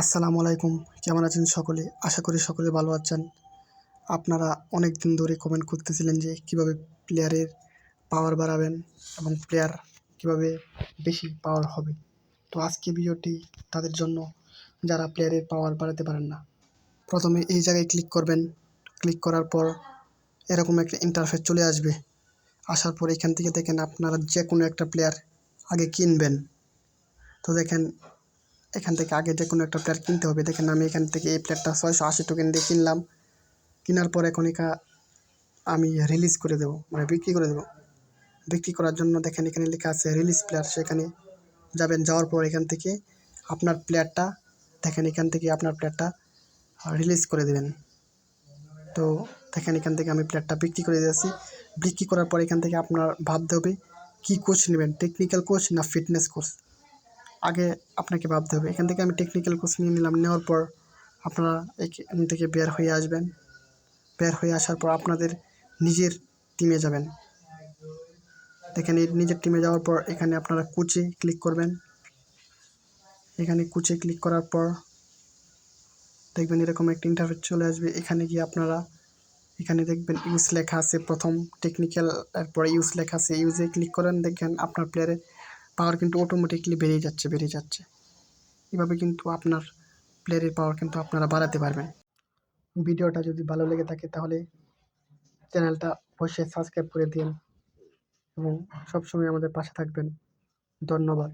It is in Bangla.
আসসালামু আলাইকুম, কেমন আছেন সকলে? আশা করি সকলে ভালো আছেন। আপনারা অনেক দিন ধরে কমেন্ট করতেছিলেন যে কীভাবে প্লেয়ারের পাওয়ার বাড়াবেন এবং প্লেয়ার কীভাবে বেশি পাওয়ার হবে। তো আজকে ভিডিওটি তাদের জন্য যারা প্লেয়ারের পাওয়ার বাড়াতে পারেন না, প্রথমে এই জায়গায় ক্লিক করবেন। ক্লিক করার পর এরকম একটা ইন্টারফেস চলে আসবে। আসার পর এখান থেকে দেখেন আপনারা যে কোনো একটা প্লেয়ার আগে কিনবেন। তো দেখেন এখান থেকে আগে যে কোনো একটা প্লেয়ার কিনতে হবে। দেখেন আমি এখান থেকে এই প্লেয়ারটা ছয়শো আশি টোকেন দিয়ে কিনলাম। কেনার পর এখন একা আমি রিলিজ করে দেবো মানে বিক্রি করে দেবো। বিক্রি করার জন্য দেখেন এখানে লেখা আছে রিলিজ প্লেয়ার সেখানে যাবেন, যাওয়ার পর এখান থেকে আপনার প্লেয়ারটা দেখেন এখান থেকে আপনার প্লেয়ারটা রিলিজ করে দেবেন। তো দেখেন এখান থেকে আমি প্লেয়ারটা বিক্রি করে দিয়েছি। বিক্রি করার পর এখান থেকে আপনার ভাবতে হবে কী কোচ নেবেন টেকনিক্যাল কোচ না ফিটনেস কোচ আগে আপনাকে ভাবতে হবে। এখান থেকে আমি টেকনিক্যাল কোচ নিয়ে নিলাম। নেওয়ার পর আপনারা এখান থেকে বের হয়ে আসবেন। বের হয়ে আসার পর আপনাদের নিজের টিমে যাবেন। দেখেন নিজের টিমে যাওয়ার পর এখানে আপনারা কোচে ক্লিক করবেন। এখানে কোচে ক্লিক করার পর দেখবেন এরকম একটা ইন্টারফেস চলে আসবে। এখানে গিয়ে আপনারা এখানে দেখবেন ইউজ লেখা আছে প্রথম টেকনিক্যাল এরপরে ইউজ লেখা আছে। ইউজে ক্লিক করেন। দেখেন, আপনার প্লেয়ারের পাওয়ার কিন্তু অটোমেটিকলি বেড়ে যাচ্ছে বেড়ে যাচ্ছে। এভাবে কিন্তু আপনার প্লেয়ারের পাওয়ার কিন্তু আপনারা বাড়াতে পারবেন। ভিডিওটা যদি ভালো লেগে থাকে তাহলে চ্যানেলটা অবশ্যই সাবস্ক্রাইব করে দিন এবং সবসময় আমাদের পাশে থাকবেন। ধন্যবাদ।